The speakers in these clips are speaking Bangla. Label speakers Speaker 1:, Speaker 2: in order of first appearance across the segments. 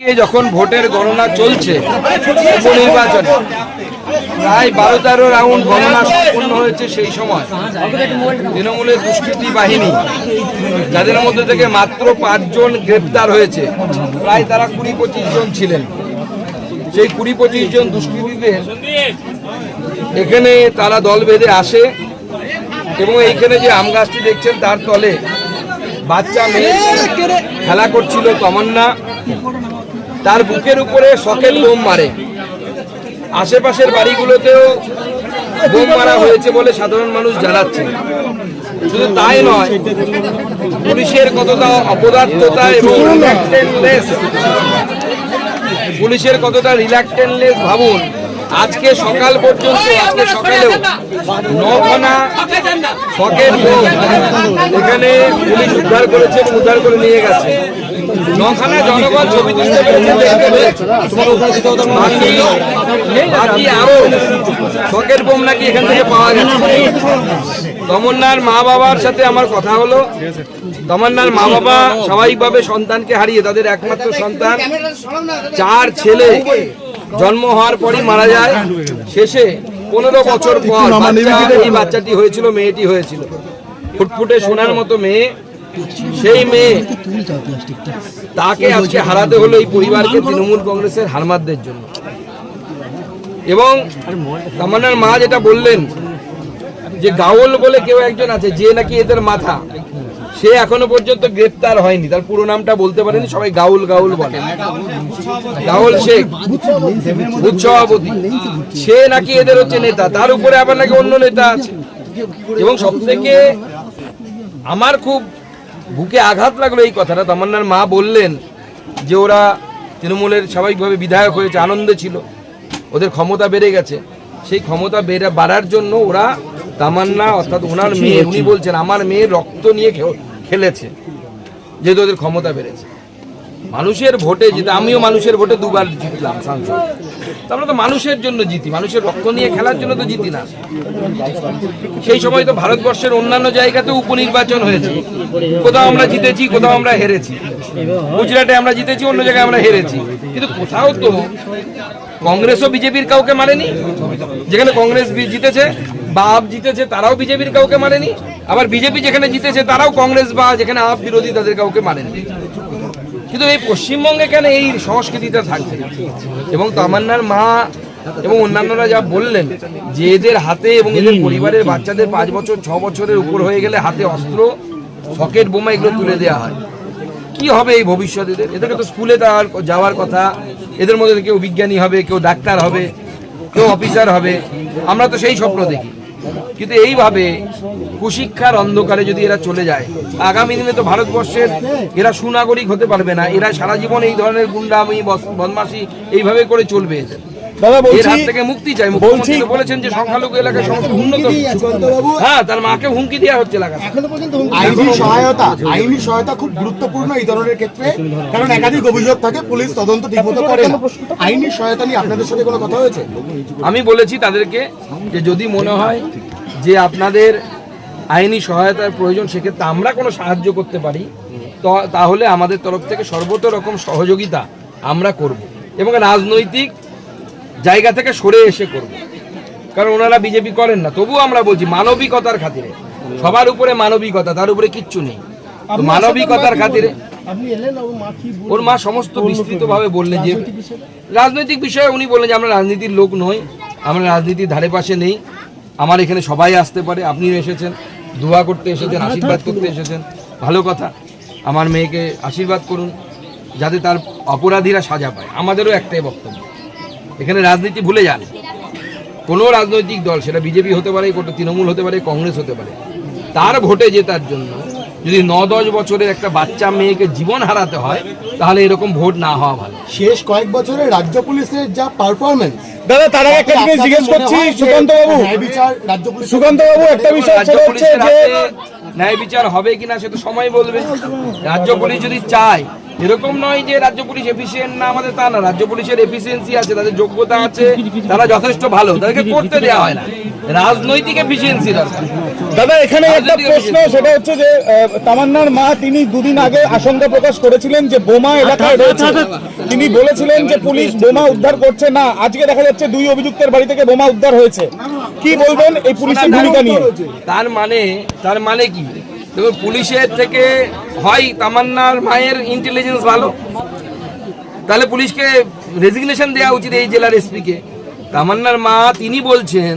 Speaker 1: যখন ভোটের গণনা চলছে উপনির্বাচনে, প্রায় বারো তেরো রাউন্ড গণনা সম্পন্ন হয়েছে সেই সময়। তৃণমূলের দুষ্কৃতি বাহিনী, যাদের মধ্যে থেকে মাত্র পাঁচজন গ্রেপ্তার হয়েছে, প্রায় তারা কুড়ি পঁচিশ জন ছিলেন। সেই কুড়ি পঁচিশ জন দুষ্কৃতীদের এখানে তারা দল বেঁধে আসে এবং এইখানে যে আম গাছটি দেখছেন তার তলে বাচ্চা মেয়ে খেলা করছিল, তমন্না। তার বুকের উপরে শখের বোম মারে। আশেপাশের বাড়িগুলোতেও বোম মারা হয়েছে বলে সাধারণ মানুষ জানাচ্ছে। শুধু তাই নয়, পুলিশের কতটা অপদার্থতা এবং পুলিশের কতটা রিল্যাক্টেন্টলেস ভাবুন আজকে সকাল পর্যন্ত আজকে সকালেও নখানা শখের বোম এখানে পুলিশ উদ্ধার করেছে এবং উদ্ধার করে নিয়ে গেছে। নখানা জনগণ ছবি তুলতে বাকি- বাকি আরও শখের বোম নাকি এখান থেকে পাওয়া গেছে। তমন্নার মা বাবার সাথে আমার কথা হলো। তমন্নার মা বাবা স্বাভাবিকভাবে সন্তানকে হারিয়ে তাদের একমাত্র সন্তান। চার ছেলে। জন্ম হওয়ার পরই মারা যায়। শেষে পনেরো বছর পর এই বাচ্চাটি হয়েছিল মেয়েটি হয়েছিল। ফুটফুটে সোনার মতো মেয়ে। সেই মেয়ে তাকে আজকে হারাতে হলো এই পরিবারকে তৃণমূল কংগ্রেসের হারমাদদের জন্য। এবং তামান্নার মা যেটা বললেন যে গাওল বলে কেউ একজন আছে যে নাকি এদের মাথা। সে এখনও পর্যন্ত গ্রেপ্তার হয়নি। তার পুরো নামটা বলতে পারেনি সবাই গাউল গাউল বলে। গাউল শেখ। বুথ সভাপতি। সে নাকি এদের হচ্ছে নেতা তার উপরে আবার নাকি অন্য নেতা আছে। এবং সব থেকে আমার খুব বুকে আঘাত লাগল এই কথাটা। তামান্নার মা বললেন যে ওরা তৃণমূলের স্বাভাবিকভাবে বিধায়ক হয়েছে আনন্দে ছিল। ওদের ক্ষমতা বেড়ে গেছে। সেই ক্ষমতা বেড়ে বাড়ার জন্য ওরা তামান্না অর্থাৎ ওনার মেয়ে উনি বলছেন আমার মেয়ে রক্ত নিয়ে খেলেছে, যেহেতু ওদের ক্ষমতা বেড়েছে। মানুষের ভোটে জিতে আমিও মানুষের ভোটে দুবার জিতলাম সাংসদ। আমরা তো মানুষের জন্য জিতি, মানুষের রক্ত নিয়ে খেলার জন্য তো জিতি না। সেই সময় তো ভারতবর্ষের অন্যান্য জায়গাতেও উপনির্বাচন হয়েছে। কোথাও আমরা জিতেছি, কোথাও আমরা হেরেছি। গুজরাটে আমরা জিতেছি, অন্য জায়গায় আমরা হেরেছি। কিন্তু কোথাও তো কংগ্রেসও বিজেপির কাউকে মারেনি। যেখানে কংগ্রেস জিতেছে বা আপ জিতেছে তারাও বিজেপির কাউকে মারেনি আবার বিজেপি যেখানে জিতেছে তারাও কংগ্রেস বা যেখানে আপ বিরোধী তাদের কাউকে মারেনি কিন্তু এই পশ্চিমবঙ্গে কেন এই সংস্কৃতিটা থাকছে? এবং তামান্নার মা এবং অন্যান্যরা যা বললেন যে এদের হাতে এবং এদের পরিবারের বাচ্চাদের পাঁচ বছর ছ বছরের উপর হয়ে গেলে হাতে অস্ত্র সকেট বোমা এগুলো তুলে দেওয়া হয়। কি হবে এই ভবিষ্যৎ এদের? এদেরকে তো স্কুলে তার যাওয়ার কথা। এদের মধ্যে কেউ বিজ্ঞানী হবে কেউ ডাক্তার হবে কেউ অফিসার হবে। আমরা তো সেই স্বপ্ন দেখি। কিন্তু এইভাবে কুশিক্ষার অন্ধকারে যদি এরা চলে যায়, আগামী দিনে তো ভারতবর্ষের এরা সুনাগরিক হতে পারবে না। এরা সারা জীবন এই ধরনের গুন্ডামি বদমাসি এইভাবে করে চলবে। এদের
Speaker 2: দাদা বলছি
Speaker 1: থেকে মুক্তি চাই। মুখ্যমন্ত্রী বলেছেন যে সংখ্যালঘু এলাকায় সমস্ত উন্নত হ্যাঁ তার মাকে হুমকি দেওয়া হচ্ছে এলাকা
Speaker 3: আইনি সহায়তা আইনি সহায়তা খুব গুরুত্বপূর্ণ এই ধরনের ক্ষেত্রে। কারণ একাধিক অভিযোগ থাকে পুলিশ তদন্ত ঠিকমতো করে না। আইনি সহায়তা নিয়ে আপনাদের সাথে কোনো কথা হয়েছে?
Speaker 1: আমি বলেছি তাদেরকে যে যদি মনে হয় যে আপনাদের আইনি সহায়তার প্রয়োজন সেক্ষেত্রে আমরা কোনো সাহায্য করতে পারি তাহলে আমাদের তরফ থেকে সর্বত রকম সহযোগিতা আমরা করব। এবং রাজনৈতিক জায়গা থেকে সরে এসে করব। কারণ ওনারা বিজেপি করেন না। তবুও আমরা বলছি মানবিকতার খাতিরে। সবার উপরে মানবিকতা তার উপরে কিচ্ছু নেই। মানবিকতার খাতিরে
Speaker 2: আপনি
Speaker 1: ওর মা সমস্ত বিস্তৃতভাবে বললেন যে রাজনৈতিক বিষয়ে? উনি বললেন যে আমরা রাজনীতির লোক নই আমরা রাজনীতির ধারে পাশে নেই। আমার এখানে সবাই আসতে পারে। আপনিও এসেছেন দোয়া করতে এসেছেন আশীর্বাদ করতে এসেছেন। ভালো কথা। আমার মেয়েকে আশীর্বাদ করুন যাতে তার অপরাধীরা সাজা পায়। আমাদেরও একটাই বক্তব্য। এখানে রাজনীতি ভুলে যান। কোনো রাজনৈতিক দল সেটা বিজেপি হতে পারে কোনো তৃণমূল হতে পারে কংগ্রেস হতে পারে তার ভোটে জেতার জন্য যদি ন দশ বছরের একটা বাচ্চা মেয়েকে জীবন হারাতে হয় তাহলে এরকম ভোট না হওয়া ভালো।
Speaker 3: শেষ কয়েক বছরে রাজ্য পুলিশের যা পারফরমেন্স
Speaker 2: দাদা তার আগে একটা জিনিস জিজ্ঞেস করছি সুকান্ত বাবু
Speaker 3: রাজ্য পুলিশ
Speaker 2: সুকান্ত বাবু একটা বিষয়
Speaker 1: রাজ্য পুলিশের ন্যায় বিচার হবে কিনা সে তো সময় বলবে। রাজ্য পুলিশ যদি চায় এরকম নয় যে রাজ্য পুলিশ এফিসিয়েন্ট না আমাদের তা না। রাজ্য পুলিশের এফিসিয়েন্সি আছে তাদের যোগ্যতা আছে তারা যথেষ্ট ভালো তাদেরকে করতে দেওয়া হয় না। রাজনৈতিক এফিসিয়েন্সি দরকার।
Speaker 2: দাদা এখানে একটা প্রশ্ন সেটা হচ্ছে যে তামান্নার মা তিনি দুদিন আগে আশঙ্কা প্রকাশ করেছিলেন যে বোমা এলাকায় রয়েছে। তিনি বলেছিলেন যে পুলিশ বোমা উদ্ধার করছে না। আজকে দেখা যাচ্ছে দুই অভিযুক্তের বাড়ি থেকে বোমা উদ্ধার হয়েছে। কি বলবেন এই পুলিশের ভূমিকা নিয়ে?
Speaker 1: তার মানে তার মানে কি? দেখুন, পুলিশের থেকে হয় তামান্নার মায়ের ইন্টেলিজেন্স ভালো। তাহলে পুলিশকে রেজিগনেশন দেওয়া উচিত এই জেলার এসপিকে তামান্নার মা তিনি বলছেন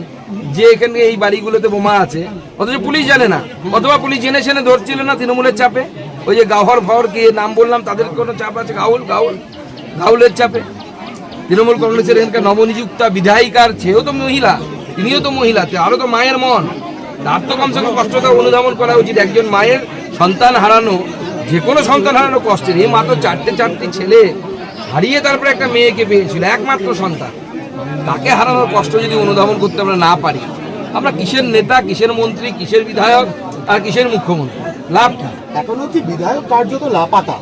Speaker 1: যে এখানে এই বাড়িগুলোতে বোমা আছে। অথচ পুলিশ জানে না। অথবা পুলিশ জেনে শুনে ধরছিল না তৃণমূলের চাপে। ওই যে গাহর ফাহর কে নাম বললাম, তাদের কোনো চাপ আছে? গাউল গাউল, গাউলের চাপে। তৃণমূল কংগ্রেসের এখানকার নবনিযুক্তা বিধায়িকার, সেও তো মহিলা, তিনিও তো মহিলা আরও তো মায়ের মন। তার তো কমসে কম কষ্টটা অনুধাবন করা উচিত। একজন মায়ের সন্তান হারানো যে কোনো সন্তান হারানো কষ্টের এই মাত্র চারটে চারটে ছেলে হারিয়ে তারপরে একটা মেয়েকে পেয়েছিল একমাত্র সন্তান। তাকে হারানোর কষ্ট যদি অনুধাবন করতে আমরা না পারি আমরা কিসের নেতা কিসের মন্ত্রী কিসের বিধায়ক আর কিসের মুখ্যমন্ত্রী? লাভ কি?
Speaker 3: এখনও কি বিধায়ক কার্যত লাপাতা।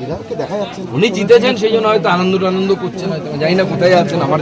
Speaker 3: বিধায়ককে দেখা যাচ্ছে
Speaker 1: উনি জিতেছেন সেই জন্য হয়তো আনন্দ আনন্দ করছেন হয়তো জানি না কোথায় আছেন আমার